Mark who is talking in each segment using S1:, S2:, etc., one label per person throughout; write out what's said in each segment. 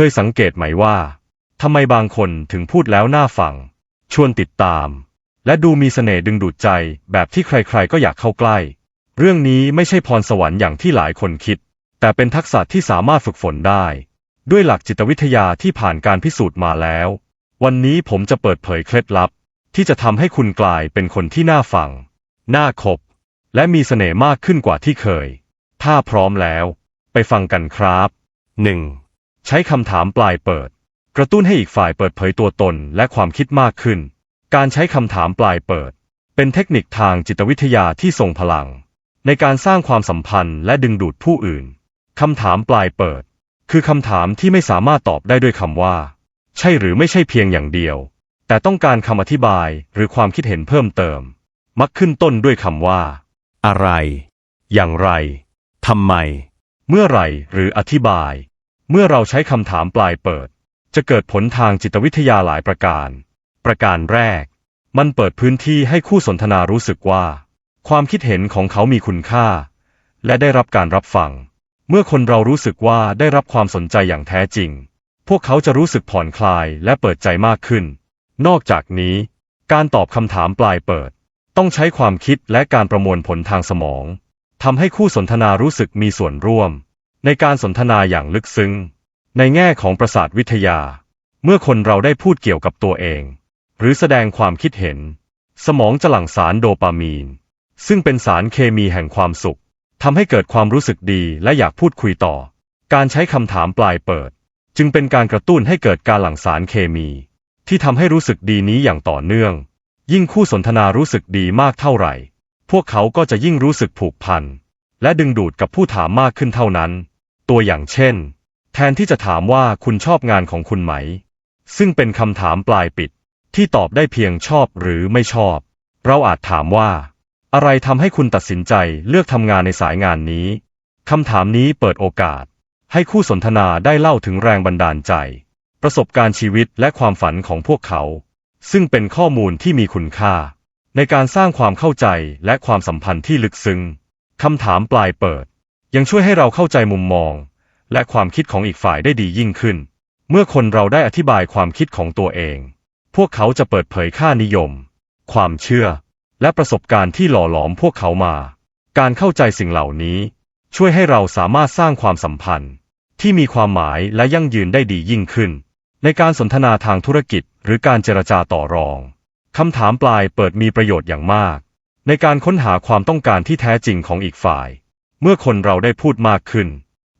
S1: เคยสังเกตไหมว่าทำไมบางคนถึงพูดแล้วน่าฟัง ชวนติดตาม และดูมีเสน่ห์ดึงดูดใจแบบที่ใครๆก็อยากเข้าใกล้ เรื่องนี้ไม่ใช่พรสวรรค์อย่างที่หลายคนคิด แต่เป็นทักษะที่สามารถฝึกฝนได้ ด้วยหลักจิตวิทยาที่ผ่านการพิสูจน์มาแล้ว วันนี้ผมจะเปิดเผยเคล็ดลับ ที่จะทำให้คุณกลายเป็นคนที่น่าฟัง น่าคบ และมีเสน่ห์มากขึ้นกว่าที่เคย ถ้าพร้อมแล้ว ไปฟังกันครับ 1. ใช้คำถามปลายเปิด กระตุ้นให้อีกฝ่ายเปิดเผยตัวตนและความคิดมากขึ้น การใช้คำถามปลายเปิด เป็นเทคนิคทางจิตวิทยาที่ทรงพลัง ในการสร้างความสัมพันธ์และดึงดูดผู้อื่นคำถามปลายเปิด คือคำถามที่ไม่สามารถตอบได้ด้วยคำว่า ใช่หรือไม่ใช่เพียงอย่างเดียว แต่ต้องการคำอธิบายหรือความคิดเห็นเพิ่มเติม มักขึ้นต้นด้วยคำว่า อะไร อย่างไรทำไม เมื่อไหร่หรืออธิบาย เมื่อเราใช้คำถามปลายเปิด จะเกิดผลทางจิตวิทยาหลายประการ ประการแรก มันเปิดพื้นที่ให้คู่สนทนารู้สึกว่า ความคิดเห็นของเขามีคุณค่า และได้รับการรับฟัง เมื่อคนเรารู้สึกว่าได้รับความสนใจอย่างแท้จริง พวกเขาจะรู้สึกผ่อนคลายและเปิดใจมากขึ้น นอกจากนี้ การตอบคำถามปลายเปิด ต้องใช้ความคิดและการประมวลผลทางสมองทำให้คู่สนทนารู้สึกมีส่วนร่วม ในการสนทนาอย่างลึกซึ้ง ในแง่ของประสาทวิทยา เมื่อคนเราได้พูดเกี่ยวกับตัวเอง หรือแสดงความคิดเห็น สมองจะหลั่งสารโดปามีน ซึ่งเป็นสารเคมีแห่งความสุขทำให้เกิดความรู้สึกดีและอยากพูดคุยต่อ การใช้คำถามปลายเปิด จึงเป็นการกระตุ้นให้เกิดการหลั่งสารเคมี ที่ทำให้รู้สึกดีนี้อย่างต่อเนื่อง ยิ่งคู่สนทนารู้สึกดีมากเท่าไหร่ พวกเขาก็จะยิ่งรู้สึกผูกพัน และดึงดูดกับผู้ถามมากขึ้นเท่านั้น ตัวอย่างเช่น แทนที่จะถามว่าคุณชอบงานของคุณไหม ซึ่งเป็นคำถามปลายปิด ที่ตอบได้เพียงชอบหรือไม่ชอบ เราอาจถามว่า อะไรทำให้คุณตัดสินใจเลือกทำงานในสายงานนี้คำถามนี้เปิดโอกาส ให้คู่สนทนาได้เล่าถึงแรงบันดาลใจ ประสบการณ์ชีวิตและความฝันของพวกเขา ซึ่งเป็นข้อมูลที่มีคุณค่า ในการสร้างความเข้าใจและความสัมพันธ์ที่ลึกซึ้งคำถามปลายเปิด ยังช่วยให้เราเข้าใจมุมมอง และความคิดของอีกฝ่ายได้ดียิ่งขึ้น เมื่อคนเราได้อธิบายความคิดของตัวเอง พวกเขาจะเปิดเผยค่านิยม ความเชื่อ และประสบการณ์ที่หล่อหลอมพวกเขามา การเข้าใจสิ่งเหล่านี้ ช่วยให้เราสามารถสร้างความสัมพันธ์ ที่มีความหมายและยั่งยืนได้ดียิ่งขึ้น ในการสนทนาทางธุรกิจหรือการเจรจาต่อรองคำถามปลายเปิดมีประโยชน์อย่างมาก ในการค้นหาความต้องการที่แท้จริงของอีกฝ่าย เมื่อคนเราได้พูดมากขึ้น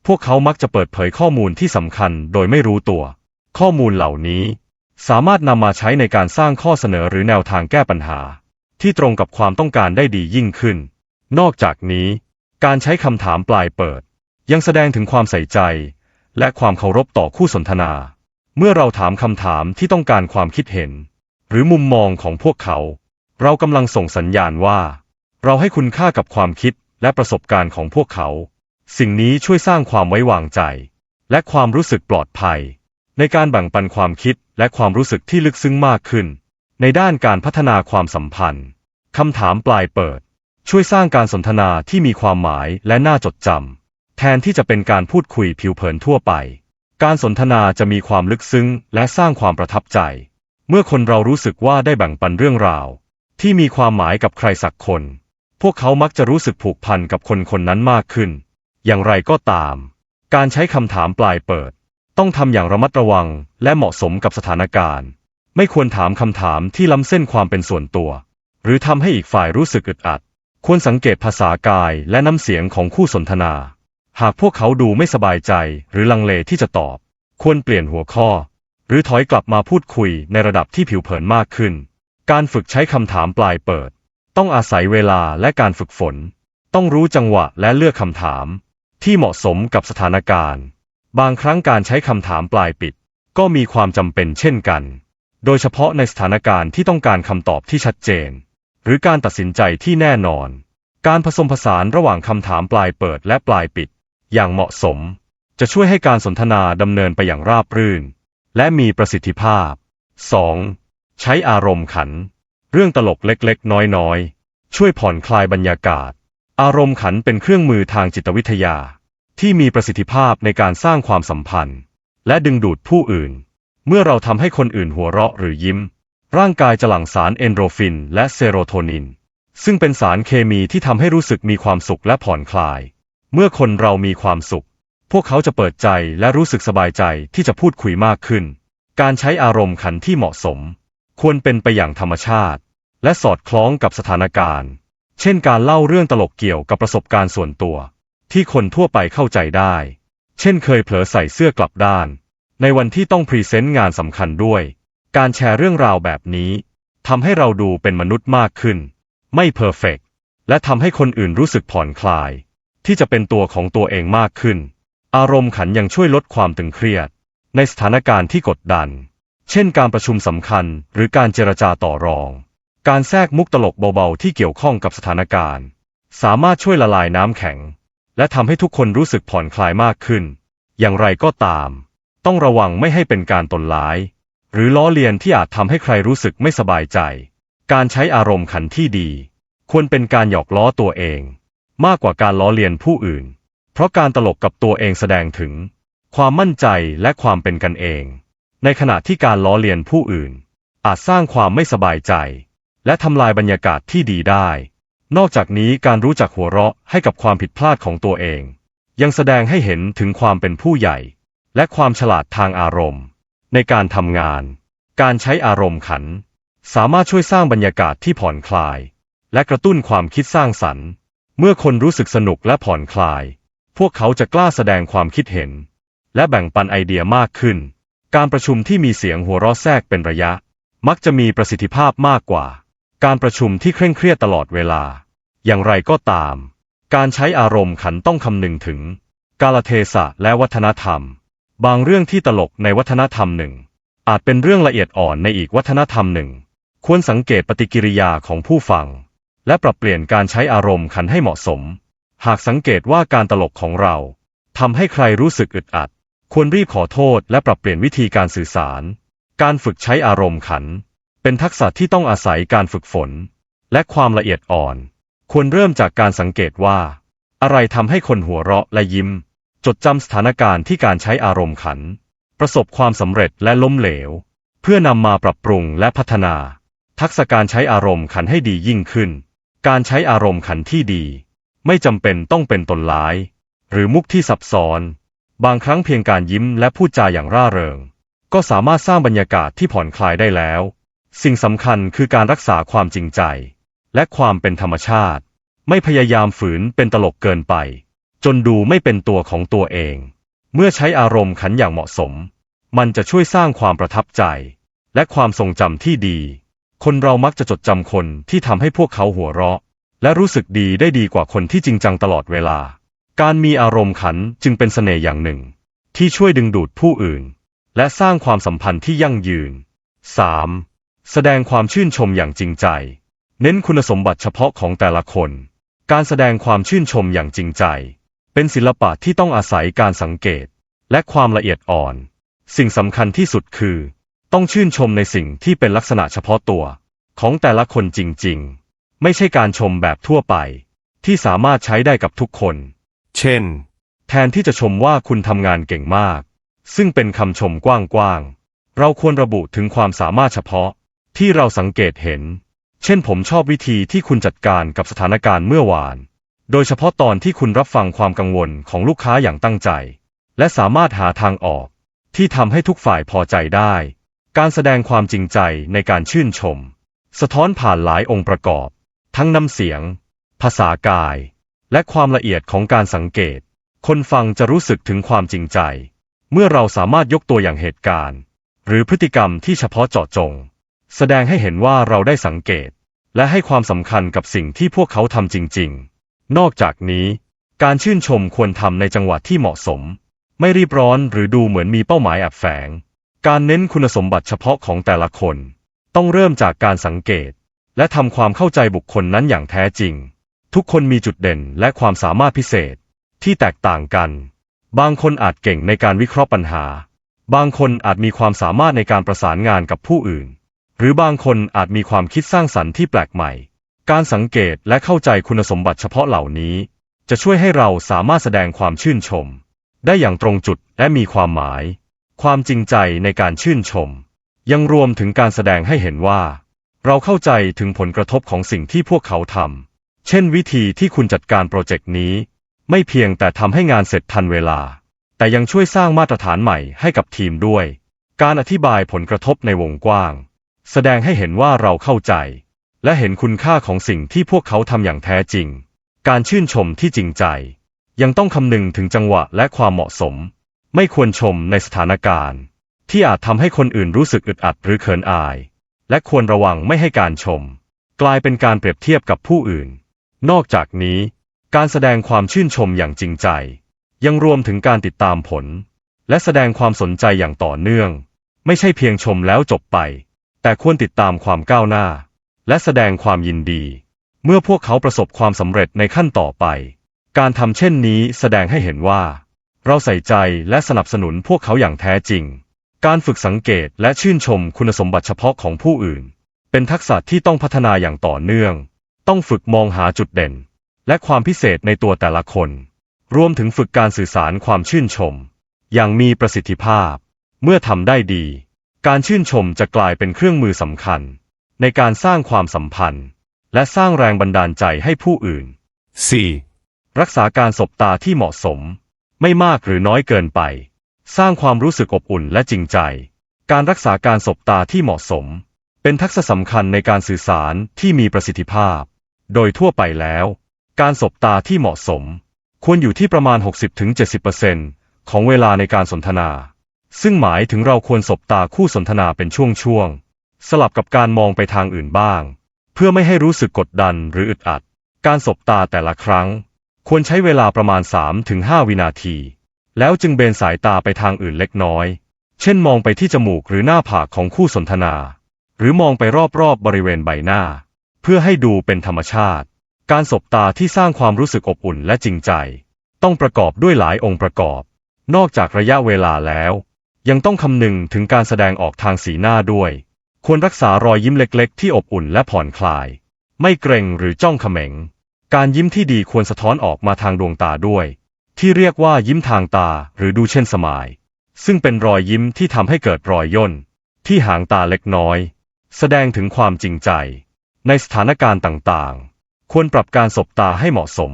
S1: พวกเขามักจะเปิดเผยข้อมูลที่สำคัญโดยไม่รู้ตัว ข้อมูลเหล่านี้ สามารถนำมาใช้ในการสร้างข้อเสนอหรือแนวทางแก้ปัญหา ที่ตรงกับความต้องการได้ดียิ่งขึ้น นอกจากนี้ การใช้คำถามปลายเปิด ยังแสดงถึงความใส่ใจ และความเคารพต่อคู่สนทนา เมื่อเราถามคำถามที่ต้องการความคิดเห็น หรือมุมมองของพวกเขา เรากำลังส่งสัญญาณว่า เราให้คุณค่ากับความคิดและประสบการณ์ของพวกเขา สิ่งนี้ช่วยสร้างความไว้วางใจ และความรู้สึกปลอดภัย ในการแบ่งปันความคิดและความรู้สึกที่ลึกซึ้งมากขึ้น ในด้านการพัฒนาความสัมพันธ์คำถามปลายเปิด ช่วยสร้างการสนทนาที่มีความหมายและน่าจดจำแทนที่จะเป็นการพูดคุยผิวเผินทั่วไป การสนทนาจะมีความลึกซึ้งและสร้างความประทับใจ เมื่อคนเรารู้สึกว่าได้แบ่งปันเรื่องราว ที่มีความหมายกับใครสักคน พวกเขามักจะรู้สึกผูกพันกับคนคนนั้นมากขึ้น อย่างไรก็ตาม การใช้คำถามปลายเปิด ต้องทำอย่างระมัดระวังและเหมาะสมกับสถานการณ์ ไม่ควรถามคำถามที่ล้ำเส้นความเป็นส่วนตัว หรือทำให้อีกฝ่ายรู้สึกอึดอัด ควรสังเกตภาษากายและน้ำเสียงของคู่สนทนา หากพวกเขาดูไม่สบายใจหรือลังเลที่จะตอบ ควรเปลี่ยนหัวข้อ หรือถอยกลับมาพูดคุยในระดับที่ผิวเผินมากขึ้น การฝึกใช้คำถามปลายเปิด ต้องอาศัยเวลาและการฝึกฝน ต้องรู้จังหวะและเลือกคำถาม ที่เหมาะสมกับสถานการณ์ บางครั้งการใช้คำถามปลายปิด ก็มีความจำเป็นเช่นกัน โดยเฉพาะในสถานการณ์ที่ต้องการคำตอบที่ชัดเจน หรือการตัดสินใจที่แน่นอน การผสมผสานระหว่างคำถามปลายเปิดและปลายปิด อย่างเหมาะสม จะช่วยให้การสนทนาดำเนินไปอย่างราบรื่น และมีประสิทธิภาพ 2. ใช้อารมณ์ขัน เรื่องตลกเล็กๆ น้อยๆ ช่วยผ่อนคลายบรรยากาศ อารมณ์ขันเป็นเครื่องมือทางจิตวิทยา ที่มีประสิทธิภาพในการสร้างความสัมพันธ์ และดึงดูดผู้อื่น เมื่อเราทำให้คนอื่นหัวเราะหรือยิ้ม ร่างกายจะหลั่งสารเอนโดรฟิน และเซโรโทนิน ซึ่งเป็นสารเคมีที่ทำให้รู้สึกมีความสุขและผ่อนคลาย เมื่อคนเรามีความสุข พวกเขาจะเปิดใจและรู้สึกสบายใจที่จะพูดคุยมากขึ้น การใช้อารมณ์ขันที่เหมาะสม ควรเป็นไปอย่างธรรมชาติ และสอดคล้องกับสถานการณ์ เช่นการเล่าเรื่องตลกเกี่ยวกับประสบการณ์ส่วนตัว ที่คนทั่วไปเข้าใจได้ เช่นเคยเผลอใส่เสื้อกลับด้าน ในวันที่ต้องพรีเซนต์งานสำคัญด้วย การแชร์เรื่องราวแบบนี้ทำให้เราดูเป็นมนุษย์มากขึ้น ไม่เพอร์เฟกและทำให้คนอื่นรู้สึกผ่อนคลาย ที่จะเป็นตัวของตัวเองมากขึ้น อารมณ์ขันยังช่วยลดความตึงเครียด ในสถานการณ์ที่กดดัน เช่นการประชุมสำคัญหรือการเจรจาต่อรอง การแทรกมุกตลกเบาๆที่เกี่ยวข้องกับสถานการณ์ สามารถช่วยละลายน้ำแข็ง และทำให้ทุกคนรู้สึกผ่อนคลายมากขึ้น อย่างไรก็ตาม ต้องระวังไม่ให้เป็นการตนร้าย หรือล้อเลียนที่อาจทำให้ใครรู้สึกไม่สบายใจ การใช้อารมณ์ขันที่ดี ควรเป็นการหยอกล้อตัวเอง มากกว่าการล้อเลียนผู้อื่น เพราะการตลกกับตัวเองแสดงถึง ความมั่นใจและความเป็นกันเอง ในขณะที่การล้อเลียนผู้อื่น อาจสร้างความไม่สบายใจ และทำลายบรรยากาศที่ดีได้ นอกจากนี้การรู้จักหัวเราะให้กับความผิดพลาดของตัวเอง ยังแสดงให้เห็นถึงความเป็นผู้ใหญ่ และความฉลาดทางอารมณ์ ในการทำงาน การใช้อารมณ์ขัน สามารถช่วยสร้างบรรยากาศที่ผ่อนคลาย และกระตุ้นความคิดสร้างสรรค์ เมื่อคนรู้สึกสนุกและผ่อนคลาย พวกเขาจะกล้าแสดงความคิดเห็น และแบ่งปันไอเดียมากขึ้น การประชุมที่มีเสียงหัวเราะแทรกเป็นระยะ มักจะมีประสิทธิภาพมากกว่า การประชุมที่เคร่งเครียดตลอดเวลา อย่างไรก็ตาม การใช้อารมณ์ขันต้องคำนึงถึง กาลเทศะและวัฒนธรรม บางเรื่องที่ตลกในวัฒนธรรมหนึ่ง อาจเป็นเรื่องละเอียดอ่อนในอีกวัฒนธรรมหนึ่ง ควรสังเกตปฏิกิริยาของผู้ฟัง และปรับเปลี่ยนการใช้อารมณ์ขันให้เหมาะสม หากสังเกตว่าการตลกของเราทำให้ใครรู้สึกอึดอัด ควรรีบขอโทษและปรับเปลี่ยนวิธีการสื่อสาร การฝึกใช้อารมณ์ขัน เป็นทักษะที่ต้องอาศัยการฝึกฝน และความละเอียดอ่อน ควรเริ่มจากการสังเกตว่า อะไรทำให้คนหัวเราะและยิ้ม จดจำสถานการณ์ที่การใช้อารมณ์ขัน ประสบความสำเร็จและล้มเหลว เพื่อนำมาปรับปรุงและพัฒนา ทักษะการใช้อารมณ์ขันให้ดียิ่งขึ้น การใช้อารมณ์ขันที่ดี ไม่จำเป็นต้องเป็นตนร้าย หรือมุกที่ซับซ้อน บางครั้งเพียงการยิ้มและพูดจาอย่างร่าเริง ก็สามารถสร้างบรรยากาศที่ผ่อนคลายได้แล้ว สิ่งสำคัญคือการรักษาความจริงใจ และความเป็นธรรมชาติ ไม่พยายามฝืนเป็นตลกเกินไป จนดูไม่เป็นตัวของตัวเอง เมื่อใช้อารมณ์ขันอย่างเหมาะสม มันจะช่วยสร้างความประทับใจ และความทรงจำที่ดี คนเรามักจะจดจำคนที่ทำให้พวกเขาหัวเราะ และรู้สึกดีได้ดีกว่าคนที่จริงจังตลอดเวลา การมีอารมณ์ขันจึงเป็นเสน่ห์อย่างหนึ่ง ที่ช่วยดึงดูดผู้อื่น และสร้างความสัมพันธ์ที่ยั่งยืน 3. แสดงความชื่นชมอย่างจริงใจ เน้นคุณสมบัติเฉพาะของแต่ละคน การแสดงความชื่นชมอย่างจริงใจ เป็นศิลปะที่ต้องอาศัยการสังเกต และความละเอียดอ่อน สิ่งสำคัญที่สุดคือ ต้องชื่นชมในสิ่งที่เป็นลักษณะเฉพาะตัว ของแต่ละคนจริง ๆ ไม่ใช่การชมแบบทั่วไป ที่สามารถใช้ได้กับทุกคน เช่น แทนที่จะชมว่าคุณทำงานเก่งมาก ซึ่งเป็นคำชมกว้างๆเราควรระบุถึงความสามารถเฉพาะ ที่เราสังเกตเห็น เช่นผมชอบวิธีที่คุณจัดการกับสถานการณ์เมื่อวาน โดยเฉพาะตอนที่คุณรับฟังความกังวลของลูกค้าอย่างตั้งใจ และสามารถหาทางออก ที่ทำให้ทุกฝ่ายพอใจได้ การแสดงความจริงใจในการชื่นชม สะท้อนผ่านหลายองค์ประกอบ ทั้งน้ำเสียง ภาษากาย และความละเอียดของการสังเกต คนฟังจะรู้สึกถึงความจริงใจ เมื่อเราสามารถยกตัวอย่างเหตุการณ์ หรือพฤติกรรมที่เฉพาะเจาะจง แสดงให้เห็นว่าเราได้สังเกต และให้ความสำคัญกับสิ่งที่พวกเขาทำจริง ๆ นอกจากนี้ การชื่นชมควรทำในจังหวะที่เหมาะสม ไม่รีบร้อนหรือดูเหมือนมีเป้าหมายแอบแฝง การเน้นคุณสมบัติเฉพาะของแต่ละคน ต้องเริ่มจากการสังเกต และทำความเข้าใจบุคคลนั้นอย่างแท้จริง ทุกคนมีจุดเด่นและความสามารถพิเศษที่แตกต่างกัน บางคนอาจเก่งในการวิเคราะห์ปัญหา บางคนอาจมีความสามารถในการประสานงานกับผู้อื่น หรือบางคนอาจมีความคิดสร้างสรรค์ที่แปลกใหม่ การสังเกตและเข้าใจคุณสมบัติเฉพาะเหล่านี้ จะช่วยให้เราสามารถแสดงความชื่นชม ได้อย่างตรงจุดและมีความหมาย ความจริงใจในการชื่นชม ยังรวมถึงการแสดงให้เห็นว่า เราเข้าใจถึงผลกระทบของสิ่งที่พวกเขาทำเช่นวิธีที่คุณจัดการโปรเจกต์นี้ ไม่เพียงแต่ทำให้งานเสร็จทันเวลา แต่ยังช่วยสร้างมาตรฐานใหม่ให้กับทีมด้วย การอธิบายผลกระทบในวงกว้าง แสดงให้เห็นว่าเราเข้าใจ และเห็นคุณค่าของสิ่งที่พวกเขาทำอย่างแท้จริง การชื่นชมที่จริงใจ ยังต้องคำนึงถึงจังหวะและความเหมาะสม ไม่ควรชมในสถานการณ์ ที่อาจทำให้คนอื่นรู้สึกอึดอัดหรือเขินอาย และควรระวังไม่ให้การชม กลายเป็นการเปรียบเทียบกับผู้อื่น นอกจากนี้ การแสดงความชื่นชมอย่างจริงใจ ยังรวมถึงการติดตามผล และแสดงความสนใจอย่างต่อเนื่อง ไม่ใช่เพียงชมแล้วจบไป แต่ควรติดตามความก้าวหน้า และแสดงความยินดี เมื่อพวกเขาประสบความสำเร็จในขั้นต่อไป การทำเช่นนี้แสดงให้เห็นว่า เราใส่ใจและสนับสนุนพวกเขาอย่างแท้จริง การฝึกสังเกตและชื่นชมคุณสมบัติเฉพาะของผู้อื่น เป็นทักษะที่ต้องพัฒนาอย่างต่อเนื่อง ต้องฝึกมองหาจุดเด่น และความพิเศษในตัวแต่ละคน รวมถึงฝึกการสื่อสารความชื่นชม อย่างมีประสิทธิภาพ เมื่อทำได้ดี การชื่นชมจะกลายเป็นเครื่องมือสำคัญ ในการสร้างความสัมพันธ์ และสร้างแรงบันดาลใจให้ผู้อื่น
S2: 4.
S1: รักษาการสบตาที่เหมาะสม ไม่มากหรือน้อยเกินไป สร้างความรู้สึกอบอุ่นและจริงใจ การรักษาการสบตาที่เหมาะสม เป็นทักษะสำคัญในการสื่อสารที่มีประสิทธิภาพ โดยทั่วไปแล้ว การสบตาที่เหมาะสม ควรอยู่ที่ประมาณ 60-70%ของเวลาในการสนทนา ซึ่งหมายถึงเราควรสบตาคู่สนทนาเป็นช่วงๆ สลับกับการมองไปทางอื่นบ้าง เพื่อไม่ให้รู้สึกกดดันหรืออึดอัด การสบตาแต่ละครั้ง ควรใช้เวลาประมาณ 3-5 วินาที แล้วจึงเบนสายตาไปทางอื่นเล็กน้อย เช่นมองไปที่จมูกหรือหน้าผากของคู่สนทนา หรือมองไปรอบๆบบริเวณใบหน้า เพื่อให้ดูเป็นธรรมชาติ การสบตาที่สร้างความรู้สึกอบอุ่นและจริงใจ ต้องประกอบด้วยหลายองค์ประกอบ นอกจากระยะเวลาแล้ว ยังต้องคำนึงถึงการแสดงออกทางสีหน้าด้วย ควรรักษารอยยิ้มเล็กๆ ที่อบอุ่นและผ่อนคลาย ไม่เกรงหรือจ้องเขม็ง การยิ้มที่ดีควรสะท้อนออกมาทางดวงตาด้วย ที่เรียกว่ายิ้มทางตาหรือดูเช่นสมาย ซึ่งเป็นรอยยิ้มที่ทำให้เกิดรอยย่น ที่หางตาเล็กน้อย แสดงถึงความจริงใจ ในสถานการณ์ต่างๆ ควรปรับการสบตาให้เหมาะสม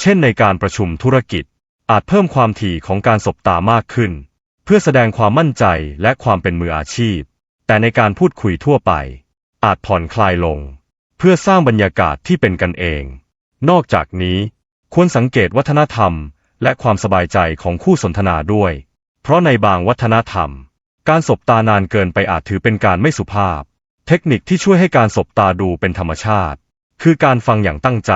S1: เช่นในการประชุมธุรกิจ อาจเพิ่มความถี่ของการสบตามากขึ้น เพื่อแสดงความมั่นใจและความเป็นมืออาชีพ แต่ในการพูดคุยทั่วไป อาจผ่อนคลายลง เพื่อสร้างบรรยากาศที่เป็นกันเอง นอกจากนี้ ควรสังเกตวัฒนธรรม และความสบายใจของคู่สนทนาด้วย เพราะในบางวัฒนธรรม การสบตานานเกินไปอาจถือเป็นการไม่สุภาพ เทคนิคที่ช่วยให้การสบตาดูเป็นธรรมชาติ คือการฟังอย่างตั้งใจ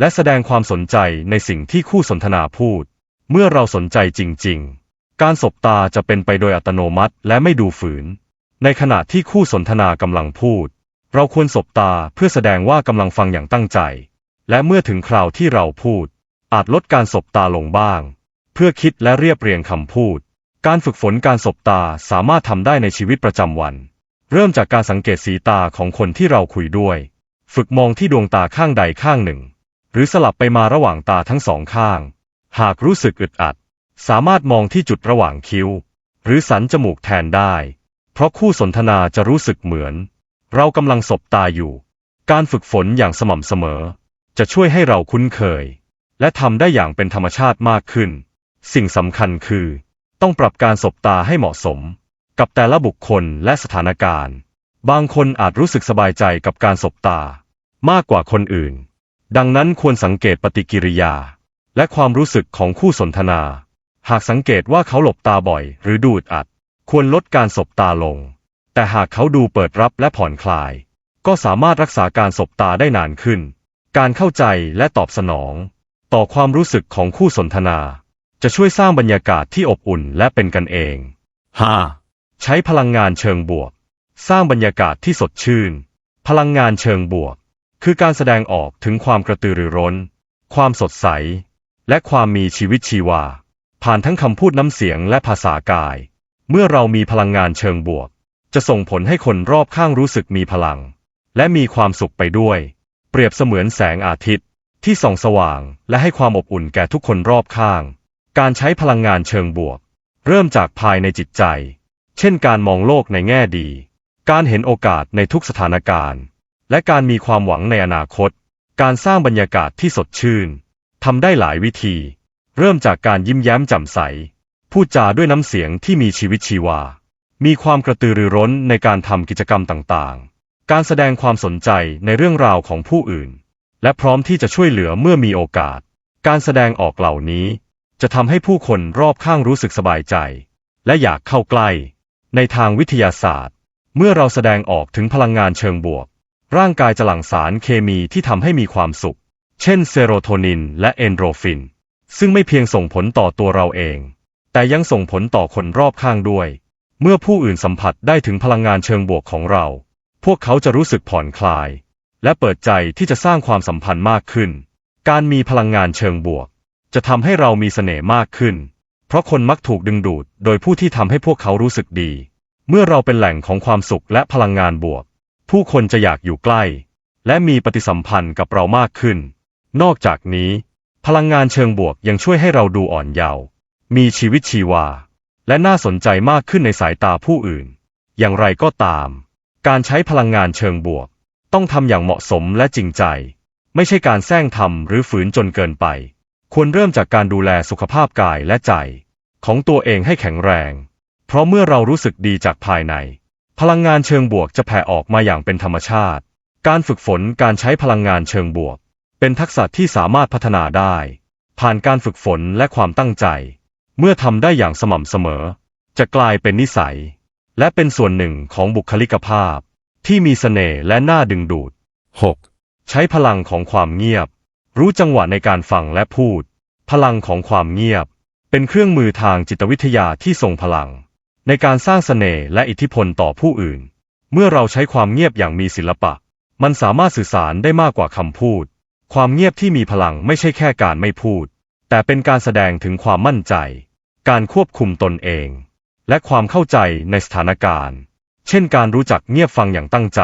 S1: และแสดงความสนใจในสิ่งที่คู่สนทนาพูด เมื่อเราสนใจจริง ๆ การสบตาจะเป็นไปโดยอัตโนมัติและไม่ดูฝืน ในขณะที่คู่สนทนากำลังพูด เราควรสบตาเพื่อแสดงว่ากำลังฟังอย่างตั้งใจ และเมื่อถึงคราวที่เราพูด อาจลดการสบตาลงบ้าง เพื่อคิดและเรียบเรียงคำพูด การฝึกฝนการสบตาสามารถทำได้ในชีวิตประจำวัน เริ่มจากการสังเกตสีตาของคนที่เราคุยด้วย ฝึกมองที่ดวงตาข้างใดข้างหนึ่ง หรือสลับไปมาระหว่างตาทั้งสองข้าง หากรู้สึกอึดอัด สามารถมองที่จุดระหว่างคิ้ว หรือสันจมูกแทนได้ เพราะคู่สนทนาจะรู้สึกเหมือน เรากำลังสบตาอยู่ การฝึกฝนอย่างสม่ำเสมอ จะช่วยให้เราคุ้นเคย และทำได้อย่างเป็นธรรมชาติมากขึ้น สิ่งสำคัญคือ ต้องปรับการสบตาให้เหมาะสม กับแต่ละบุคคลและสถานการณ์ บางคนอาจรู้สึกสบายใจกับการสบตา มากกว่าคนอื่น ดังนั้นควรสังเกตปฏิกิริยา และความรู้สึกของคู่สนทนา หากสังเกตว่าเขาหลบตาบ่อย หรือดูดอัด ควรลดการสบตาลง แต่หากเขาดูเปิดรับและผ่อนคลาย ก็สามารถรักษาการสบตาได้นานขึ้น การเข้าใจและตอบสนอง ต่อความรู้สึกของคู่สนทนา จะช่วยสร้างบรรยากาศที่อบอุ่นและเป็นกันเอง
S2: 5.
S1: ใช้พลังงานเชิงบวก สร้างบรรยากาศที่สดชื่น พลังงานเชิงบวก คือการแสดงออกถึงความกระตือรือร้น ความสดใส และความมีชีวิตชีวา ผ่านทั้งคำพูดน้ำเสียงและภาษากาย เมื่อเรามีพลังงานเชิงบวก จะส่งผลให้คนรอบข้างรู้สึกมีพลัง และมีความสุขไปด้วย เปรียบเสมือนแสงอาทิตย์ ที่ส่องสว่างและให้ความอบอุ่นแก่ทุกคนรอบข้าง การใช้พลังงานเชิงบวก เริ่มจากภายในจิตใจ เช่นการมองโลกในแง่ดี การเห็นโอกาสในทุกสถานการณ์ และการมีความหวังในอนาคต การสร้างบรรยากาศที่สดชื่นทำได้หลายวิธี เริ่มจากการยิ้มแย้มแจ่มใส พูดจาด้วยน้ำเสียงที่มีชีวิตชีวา มีความกระตือรือร้นในการทำกิจกรรมต่างๆ การแสดงความสนใจในเรื่องราวของผู้อื่น และพร้อมที่จะช่วยเหลือเมื่อมีโอกาส การแสดงออกเหล่านี้ จะทำให้ผู้คนรอบข้างรู้สึกสบายใจ และอยากเข้าใกล้ ในทางวิทยาศาสตร์ เมื่อเราแสดงออกถึงพลังงานเชิงบวก ร่างกายจะหลั่งสารเคมีที่ทำให้มีความสุข เช่นเซโรโทนินและเอนโดรฟิน ซึ่งไม่เพียงส่งผลต่อตัวเราเอง แต่ยังส่งผลต่อคนรอบข้างด้วย เมื่อผู้อื่นสัมผัสได้ถึงพลังงานเชิงบวกของเรา พวกเขาจะรู้สึกผ่อนคลาย และเปิดใจที่จะสร้างความสัมพันธ์มากขึ้น การมีพลังงานเชิงบวก จะทำให้เรามีเสน่ห์มากขึ้น เพราะคนมักถูกดึงดูด โดยผู้ที่ทำให้พวกเขารู้สึกดี เมื่อเราเป็นแหล่งของความสุขและพลังงานบวก ผู้คนจะอยากอยู่ใกล้ และมีปฏิสัมพันธ์กับเรามากขึ้น นอกจากนี้ พลังงานเชิงบวกยังช่วยให้เราดูอ่อนเยาว์มีชีวิตชีวา และน่าสนใจมากขึ้นในสายตาผู้อื่น อย่างไรก็ตาม การใช้พลังงานเชิงบวก ต้องทำอย่างเหมาะสมและจริงใจ ไม่ใช่การแซงทำหรือฝืนจนเกินไป ควรเริ่มจากการดูแลสุขภาพกายและใจ ของตัวเองให้แข็งแรง เพราะเมื่อเรารู้สึกดีจากภายใน พลังงานเชิงบวกจะแผ่ออกมาอย่างเป็นธรรมชาติ การฝึกฝนการใช้พลังงานเชิงบวก เป็นทักษะที่สามารถพัฒนาได้ ผ่านการฝึกฝนและความตั้งใจ เมื่อทำได้อย่างสม่ำเสมอ จะกลายเป็นนิสัย และเป็นส่วนหนึ่งของบุคลิกภาพ ที่มีเสน่ห์และน่าดึงดูด
S2: 6.
S1: ใช้พลังของความเงียบ รู้จังหวะในการฟังและพูด พลังของความเงียบ เป็นเครื่องมือทางจิตวิทยาที่ทรงพลัง ในการสร้างเสน่ห์และอิทธิพลต่อผู้อื่น เมื่อเราใช้ความเงียบอย่างมีศิลปะ มันสามารถสื่อสารได้มากกว่าคำพูด ความเงียบที่มีพลังไม่ใช่แค่การไม่พูด แต่เป็นการแสดงถึงความมั่นใจ การควบคุมตนเอง และความเข้าใจในสถานการณ์ เช่นการรู้จักเงียบฟังอย่างตั้งใจ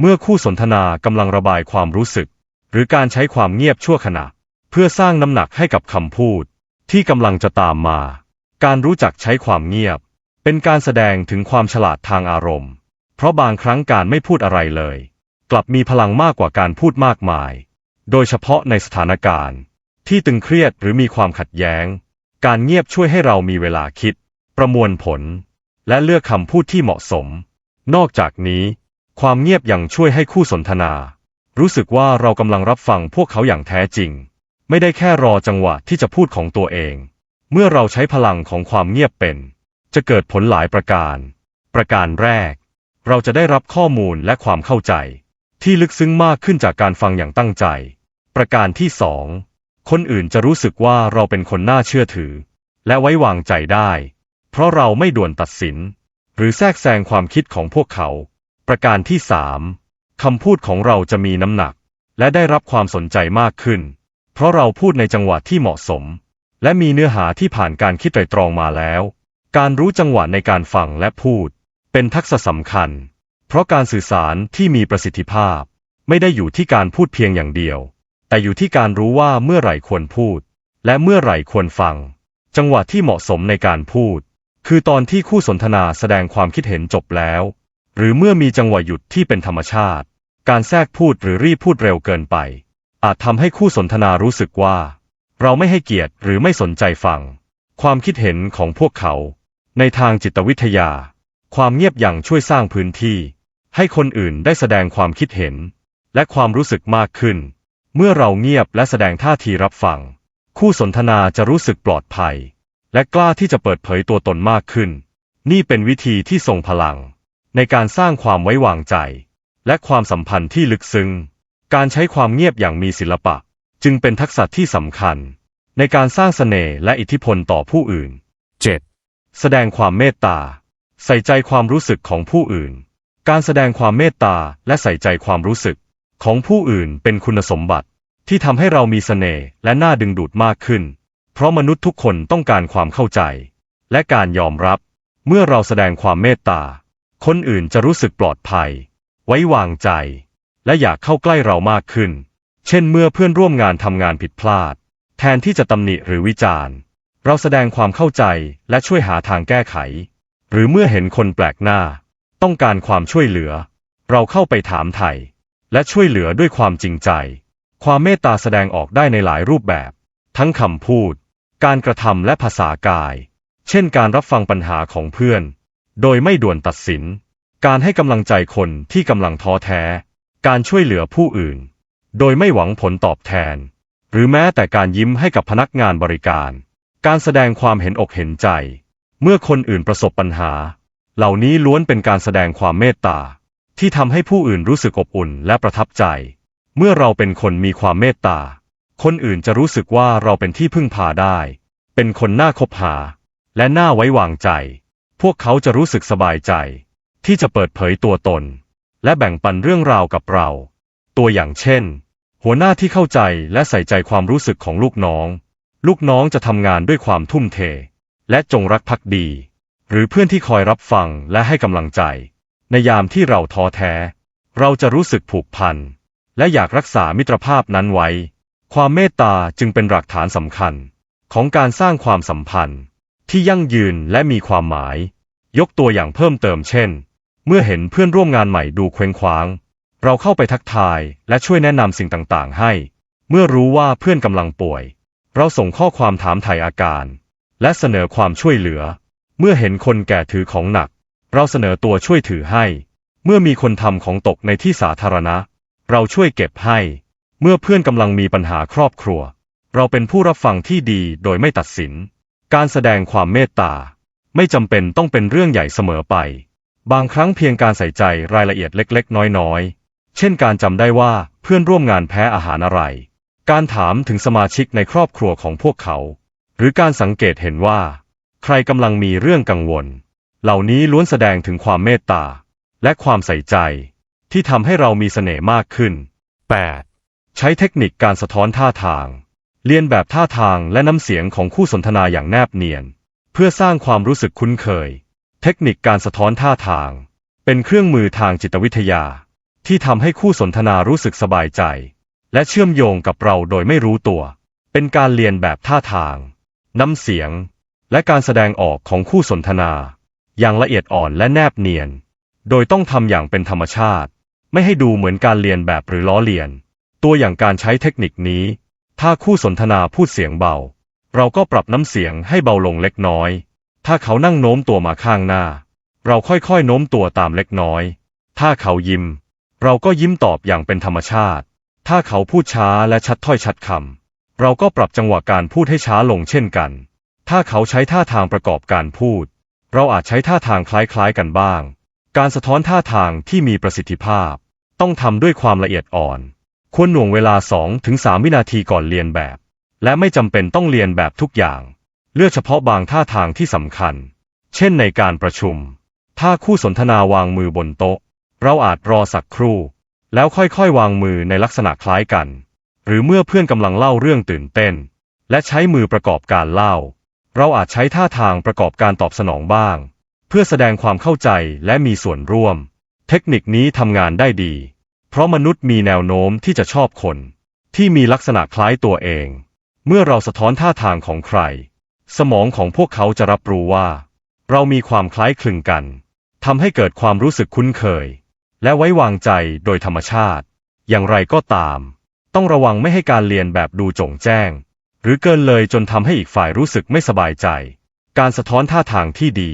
S1: เมื่อคู่สนทนากำลังระบายความรู้สึก หรือการใช้ความเงียบชั่วขณะ เพื่อสร้างน้ำหนักให้กับคำพูด ที่กำลังจะตามมา การรู้จักใช้ความเงียบ เป็นการแสดงถึงความฉลาดทางอารมณ์ เพราะบางครั้งการไม่พูดอะไรเลย กลับมีพลังมากกว่าการพูดมากมาย โดยเฉพาะในสถานการณ์ ที่ตึงเครียดหรือมีความขัดแย้ง การเงียบช่วยให้เรามีเวลาคิด ประมวลผล และเลือกคำพูดที่เหมาะสม นอกจากนี้ ความเงียบยังช่วยให้คู่สนทนา รู้สึกว่าเรากำลังรับฟังพวกเขาอย่างแท้จริง ไม่ได้แค่รอจังหวะที่จะพูดของตัวเอง เมื่อเราใช้พลังของความเงียบเป็น จะเกิดผลหลายประการ ประการแรก เราจะได้รับข้อมูลและความเข้าใจ ที่ลึกซึ้งมากขึ้นจากการฟังอย่างตั้งใจ ประการที่สองคนอื่นจะรู้สึกว่าเราเป็นคนน่าเชื่อถือ และไว้วางใจได้ เพราะเราไม่ด่วนตัดสิน หรือแทรกแซงความคิดของพวกเขา ประการที่สามคำพูดของเราจะมีน้ำหนัก และได้รับความสนใจมากขึ้น เพราะเราพูดในจังหวะที่เหมาะสม และมีเนื้อหาที่ผ่านการคิดไตรตรองมาแล้ว การรู้จังหวะในการฟังและพูด เป็นทักษะสำคัญ เพราะการสื่อสารที่มีประสิทธิภาพ ไม่ได้อยู่ที่การพูดเพียงอย่างเดียว แต่อยู่ที่การรู้ว่าเมื่อไหร่ควรพูด และเมื่อไหร่ควรฟัง จังหวะที่เหมาะสมในการพูด คือตอนที่คู่สนทนาแสดงความคิดเห็นจบแล้ว หรือเมื่อมีจังหวะหยุดที่เป็นธรรมชาติ การแทรกพูดหรือรีบพูดเร็วเกินไป อาจทำให้คู่สนทนารู้สึกว่า เราไม่ให้เกียรติหรือไม่สนใจฟัง ความคิดเห็นของพวกเขา ในทางจิตวิทยา ความเงียบอย่างช่วยสร้างพื้นที่ ให้คนอื่นได้แสดงความคิดเห็น และความรู้สึกมากขึ้น เมื่อเราเงียบและแสดงท่าทีรับฟัง คู่สนทนาจะรู้สึกปลอดภัย และกล้าที่จะเปิดเผยตัวตนมากขึ้น นี่เป็นวิธีที่ทรงพลัง ในการสร้างความไว้วางใจ และความสัมพันธ์ที่ลึกซึ้ง การใช้ความเงียบอย่างมีศิลปะ จึงเป็นทักษะที่สำคัญ ในการสร้างเสน่ห์และอิทธิพลต่อผู้อื่น
S2: 7.
S1: แสดงความเมตตา ใส่ใจความรู้สึกของผู้อื่น การแสดงความเมตตาและใส่ใจความรู้สึก ของผู้อื่นเป็นคุณสมบัติที่ทำให้เรามีเสน่ห์และน่าดึงดูดมากขึ้น เพราะมนุษย์ทุกคนต้องการความเข้าใจ และการยอมรับ เมื่อเราแสดงความเมตตา คนอื่นจะรู้สึกปลอดภัย ไว้วางใจ และอยากเข้าใกล้เรามากขึ้น เช่นเมื่อเพื่อนร่วมงานทำงานผิดพลาด แทนที่จะตำหนิหรือวิจารณ์ เราแสดงความเข้าใจและช่วยหาทางแก้ไข หรือเมื่อเห็นคนแปลกหน้า ต้องการความช่วยเหลือ เราเข้าไปถามไถ่ และช่วยเหลือด้วยความจริงใจ ความเมตตาแสดงออกได้ในหลายรูปแบบ ทั้งคำพูด การกระทำและภาษากาย เช่นการรับฟังปัญหาของเพื่อน โดยไม่ด่วนตัดสิน การให้กำลังใจคนที่กำลังท้อแท้ การช่วยเหลือผู้อื่น โดยไม่หวังผลตอบแทน หรือแม้แต่การยิ้มให้กับพนักงานบริการ การแสดงความเห็นอกเห็นใจ เมื่อคนอื่นประสบปัญหา เหล่านี้ล้วนเป็นการแสดงความเมตตา ที่ทำให้ผู้อื่นรู้สึกอบอุ่นและประทับใจ เมื่อเราเป็นคนมีความเมตตา คนอื่นจะรู้สึกว่าเราเป็นที่พึ่งพาได้ เป็นคนน่าคบหา และน่าไว้วางใจ พวกเขาจะรู้สึกสบายใจ ที่จะเปิดเผยตัวตน และแบ่งปันเรื่องราวกับเรา ตัวอย่างเช่น หัวหน้าที่เข้าใจและใส่ใจความรู้สึกของลูกน้อง ลูกน้องจะทำงานด้วยความทุ่มเท และจงรักภักดี หรือเพื่อนที่คอยรับฟังและให้กำลังใจ ในยามที่เราท้อแท้ เราจะรู้สึกผูกพัน และอยากรักษามิตรภาพนั้นไว้ ความเมตตาจึงเป็นหลักฐานสำคัญ ของการสร้างความสัมพันธ์ ที่ยั่งยืนและมีความหมาย ยกตัวอย่างเพิ่มเติมเช่น เมื่อเห็นเพื่อนร่วมงานใหม่ดูเคว้งคว้าง เราเข้าไปทักทายและช่วยแนะนำสิ่งต่างๆ ให้ เมื่อรู้ว่าเพื่อนกำลังป่วย เราส่งข้อความถามไถ่อาการ และเสนอความช่วยเหลือ เมื่อเห็นคนแก่ถือของหนัก เราเสนอตัวช่วยถือให้ เมื่อมีคนทำของตกในที่สาธารณะ เราช่วยเก็บให้ เมื่อเพื่อนกำลังมีปัญหาครอบครัว เราเป็นผู้รับฟังที่ดีโดยไม่ตัดสิน การแสดงความเมตตา ไม่จำเป็นต้องเป็นเรื่องใหญ่เสมอไป บางครั้งเพียงการใส่ใจรายละเอียดเล็ก ๆ น้อยๆ เช่นการจำได้ว่าเพื่อนร่วมงานแพ้อาหารอะไร การถามถึงสมาชิกในครอบครัวของพวกเขา หรือการสังเกตเห็นว่า ใครกำลังมีเรื่องกังวล เหล่านี้ล้วนแสดงถึงความเมตตา และความใส่ใจ ที่ทำให้เรามีเสน่ห์มากขึ้น 8. ใช้เทคนิคการสะท้อนท่าทาง เรียนแบบท่าทางและน้ำเสียงของคู่สนทนาอย่างแนบเนียน เพื่อสร้างความรู้สึกคุ้นเคย เทคนิคการสะท้อนท่าทาง เป็นเครื่องมือทางจิตวิทยา ที่ทำให้คู่สนทนารู้สึกสบายใจ และเชื่อมโยงกับเราโดยไม่รู้ตัว เป็นการเรียนแบบท่าทาง น้ำเสียง และการแสดงออกของคู่สนทนา อย่างละเอียดอ่อนและแนบเนียน โดยต้องทำอย่างเป็นธรรมชาติ ไม่ให้ดูเหมือนการเรียนแบบหรือล้อเลียน ตัวอย่างการใช้เทคนิคนี้ ถ้าคู่สนทนาพูดเสียงเบา เราก็ปรับน้ำเสียงให้เบาลงเล็กน้อย ถ้าเขานั่งโน้มตัวมาข้างหน้า เราค่อยๆโน้มตัวตามเล็กน้อย ถ้าเขายิ้ม เราก็ยิ้มตอบอย่างเป็นธรรมชาติ ถ้าเขาพูดช้าและชัดถ้อยชัดคำเราก็ปรับจังหวะการพูดให้ช้าลงเช่นกัน ถ้าเขาใช้ท่าทางประกอบการพูด เราอาจใช้ท่าทางคล้ายๆกันบ้าง การสะท้อนท่าทางที่มีประสิทธิภาพ ต้องทำด้วยความละเอียดอ่อน ควรหน่วงเวลา 2-3 วินาทีก่อนเรียนแบบ และไม่จำเป็นต้องเรียนแบบทุกอย่าง เลือกเฉพาะบางท่าทางที่สำคัญ เช่นในการประชุม ถ้าคู่สนทนาวางมือบนโต๊ะ เราอาจรอสักครู่ แล้วค่อยๆ วางมือในลักษณะคล้ายกัน หรือเมื่อเพื่อนกำลังเล่าเรื่องตื่นเต้น และใช้มือประกอบการเล่า เราอาจใช้ท่าทางประกอบการตอบสนองบ้าง เพื่อแสดงความเข้าใจและมีส่วนร่วม เทคนิคนี้ทำงานได้ดี เพราะมนุษย์มีแนวโน้มที่จะชอบคน ที่มีลักษณะคล้ายตัวเอง เมื่อเราสะท้อนท่าทางของใคร สมองของพวกเขาจะรับรู้ว่า เรามีความคล้ายคลึงกันทำให้เกิดความรู้สึกคุ้นเคย และไว้วางใจโดยธรรมชาติ อย่างไรก็ตาม ต้องระวังไม่ให้การเรียนแบบดูจงแจ้ง รือเกินเลยจนทำให้อีกฝ่ายรู้สึกไม่สบายใจ การสะท้อนท่าทางที่ดี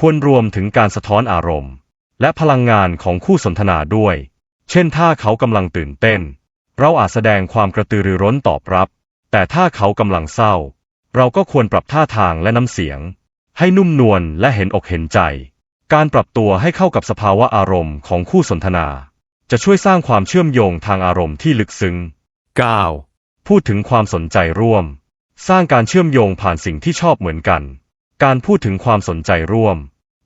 S1: ควรรวมถึงการสะท้อนอารมณ์ และพลังงานของคู่สนทนาด้วย เช่นถ้าเขากำลังตื่นเต้น เราอาจแสดงความกระตือรือร้นตอบรับ แต่ถ้าเขากำลังเศร้า เราก็ควรปรับท่าทางและน้ำเสียง ให้นุ่มนวลและเห็นอกเห็นใจ การปรับตัวให้เข้ากับสภาวะอารมณ์ของคู่สนทนา จะช่วยสร้างความเชื่อมโยงทางอารมณ์ที่ลึกซึ้ง
S2: 9.
S1: พูดถึงความสนใจร่วม สร้างการเชื่อมโยงผ่านสิ่งที่ชอบเหมือนกัน การพูดถึงความสนใจร่วม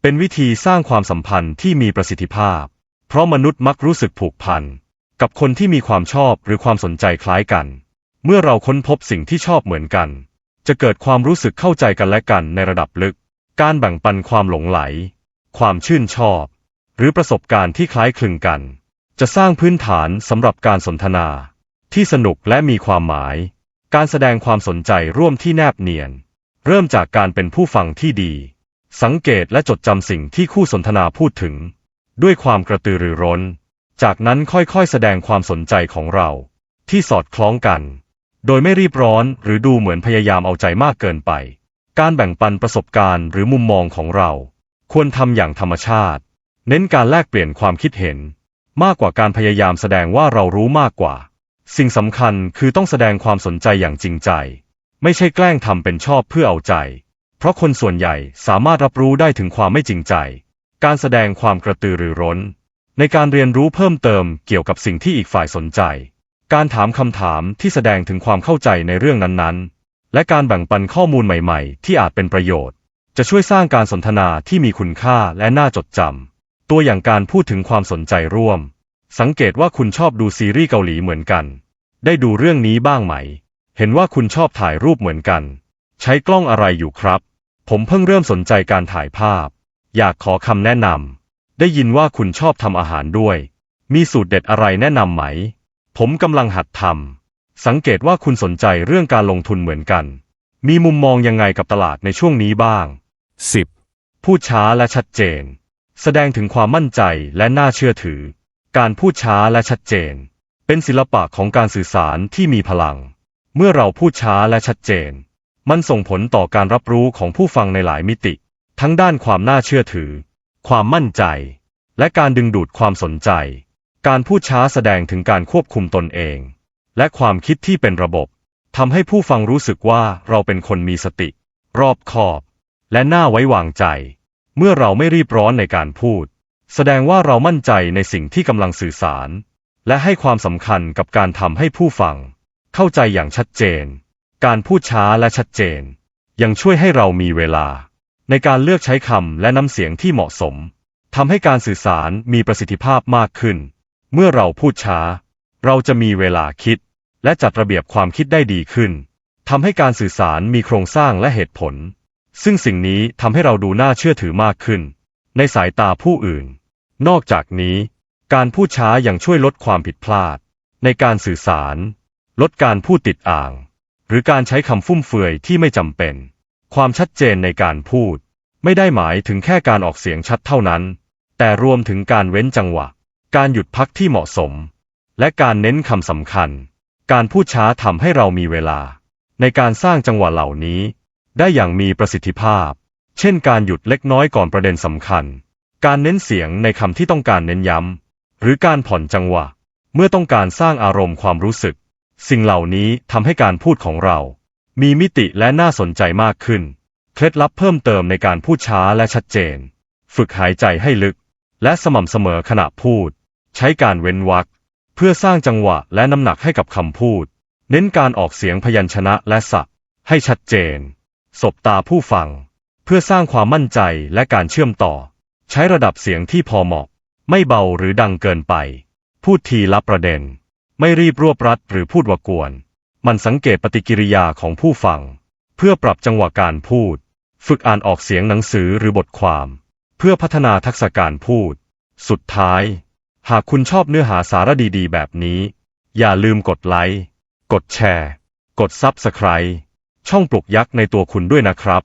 S1: เป็นวิธีสร้างความสัมพันธ์ที่มีประสิทธิภาพ เพราะมนุษย์มักรู้สึกผูกพันกับคนที่มีความชอบหรือความสนใจคล้ายกัน เมื่อเราค้นพบสิ่งที่ชอบเหมือนกัน จะเกิดความรู้สึกเข้าใจกันและกันในระดับลึก การแบ่งปันความหลงไหล ความชื่นชอบ หรือประสบการณ์ที่คล้ายคลึงกัน จะสร้างพื้นฐานสำหรับการสนทนา ที่สนุกและมีความหมาย การแสดงความสนใจร่วมที่แนบเนียน เริ่มจากการเป็นผู้ฟังที่ดี สังเกตและจดจำสิ่งที่คู่สนทนาพูดถึง ด้วยความกระตือรือร้น จากนั้นค่อยๆ แสดงความสนใจของเรา ที่สอดคล้องกัน โดยไม่รีบร้อนหรือดูเหมือนพยายามเอาใจมากเกินไป การแบ่งปันประสบการณ์หรือมุมมองของเรา ควรทำอย่างธรรมชาติ เน้นการแลกเปลี่ยนความคิดเห็น มากกว่าการพยายามแสดงว่าเรารู้มากกว่า สิ่งสำคัญคือต้องแสดงความสนใจอย่างจริงใจ ไม่ใช่แกล้งทำเป็นชอบเพื่อเอาใจ เพราะคนส่วนใหญ่สามารถรับรู้ได้ถึงความไม่จริงใจ การแสดงความกระตือรือร้น ในการเรียนรู้เพิ่มเติมเกี่ยวกับสิ่งที่อีกฝ่ายสนใจ การถามคำถามที่แสดงถึงความเข้าใจในเรื่องนั้นๆ และการแบ่งปันข้อมูลใหม่ๆ ที่อาจเป็นประโยชน์ จะช่วยสร้างการสนทนาที่มีคุณค่าและน่าจดจำตัวอย่างการพูดถึงความสนใจร่วม สังเกตว่าคุณชอบดูซีรีส์เกาหลีเหมือนกัน ได้ดูเรื่องนี้บ้างไหม เห็นว่าคุณชอบถ่ายรูปเหมือนกัน ใช้กล้องอะไรอยู่ครับ ผมเพิ่งเริ่มสนใจการถ่ายภาพ อยากขอคำแนะนำ ได้ยินว่าคุณชอบทำอาหารด้วย มีสูตรเด็ดอะไรแนะนำไหม ผมกำลังหัดทำ สังเกตว่าคุณสนใจเรื่องการลงทุนเหมือนกัน มีมุมมองยังไงกับตลาดในช่วงนี้บ้าง
S2: 10
S1: พูดช้าและชัดเจน แสดงถึงความมั่นใจและน่าเชื่อถือ การพูดช้าและชัดเจน เป็นศิลปะของการสื่อสารที่มีพลัง เมื่อเราพูดช้าและชัดเจน มันส่งผลต่อการรับรู้ของผู้ฟังในหลายมิติ ทั้งด้านความน่าเชื่อถือ ความมั่นใจ และการดึงดูดความสนใจ การพูดช้าแสดงถึงการควบคุมตนเอง และความคิดที่เป็นระบบทำให้ผู้ฟังรู้สึกว่าเราเป็นคนมีสติ รอบคอบ และน่าไว้วางใจ เมื่อเราไม่รีบร้อนในการพูด แสดงว่าเรามั่นใจในสิ่งที่กำลังสื่อสาร และให้ความสำคัญกับการทำให้ผู้ฟัง เข้าใจอย่างชัดเจน การพูดช้าและชัดเจน ยังช่วยให้เรามีเวลา ในการเลือกใช้คำและน้ำเสียงที่เหมาะสมทำให้การสื่อสารมีประสิทธิภาพมากขึ้น เมื่อเราพูดช้า เราจะมีเวลาคิด และจัดระเบียบความคิดได้ดีขึ้นทำให้การสื่อสารมีโครงสร้างและเหตุผล ซึ่งสิ่งนี้ทำให้เราดูน่าเชื่อถือมากขึ้น ในสายตาผู้อื่น นอกจากนี้ การพูดช้ายังช่วยลดความผิดพลาด ในการสื่อสาร ลดการพูดติดอ่าง หรือการใช้คำฟุ่มเฟือยที่ไม่จำเป็น ความชัดเจนในการพูด ไม่ได้หมายถึงแค่การออกเสียงชัดเท่านั้น แต่รวมถึงการเว้นจังหวะ การหยุดพักที่เหมาะสม และการเน้นคำสำคัญ การพูดช้าทำให้เรามีเวลา ในการสร้างจังหวะเหล่านี้ ได้อย่างมีประสิทธิภาพ เช่นการหยุดเล็กน้อยก่อนประเด็นสำคัญ การเน้นเสียงในคำที่ต้องการเน้นย้ำ หรือการผ่อนจังหวะ เมื่อต้องการสร้างอารมณ์ความรู้สึก สิ่งเหล่านี้ทำให้การพูดของเรา มีมิติและน่าสนใจมากขึ้น เคล็ดลับเพิ่มเติมในการพูดช้าและชัดเจน ฝึกหายใจให้ลึก และสม่ำเสมอขณะพูด ใช้การเว้นวรรคเพื่อสร้างจังหวะและน้ำหนักให้กับคำพูด เน้นการออกเสียงพยัญชนะและสระให้ชัดเจน สบตาผู้ฟัง เพื่อสร้างความมั่นใจและการเชื่อมต่อ ใช้ระดับเสียงที่พอเหมาะ ไม่เบาหรือดังเกินไป พูดทีละประเด็น ไม่รีบรวบรัดหรือพูดวกวน มันสังเกตปฏิกิริยาของผู้ฟัง เพื่อปรับจังหวะการพูด ฝึกอ่านออกเสียงหนังสือหรือบทความ เพื่อพัฒนาทักษะการพูด สุดท้าย หากคุณชอบเนื้อหาสาระดีๆ แบบนี้ อย่าลืมกดไลค์ กดแชร์ กดซับสไคร b e ช่องปลุกยักษ์ในตัวคุณด้วยนะครับ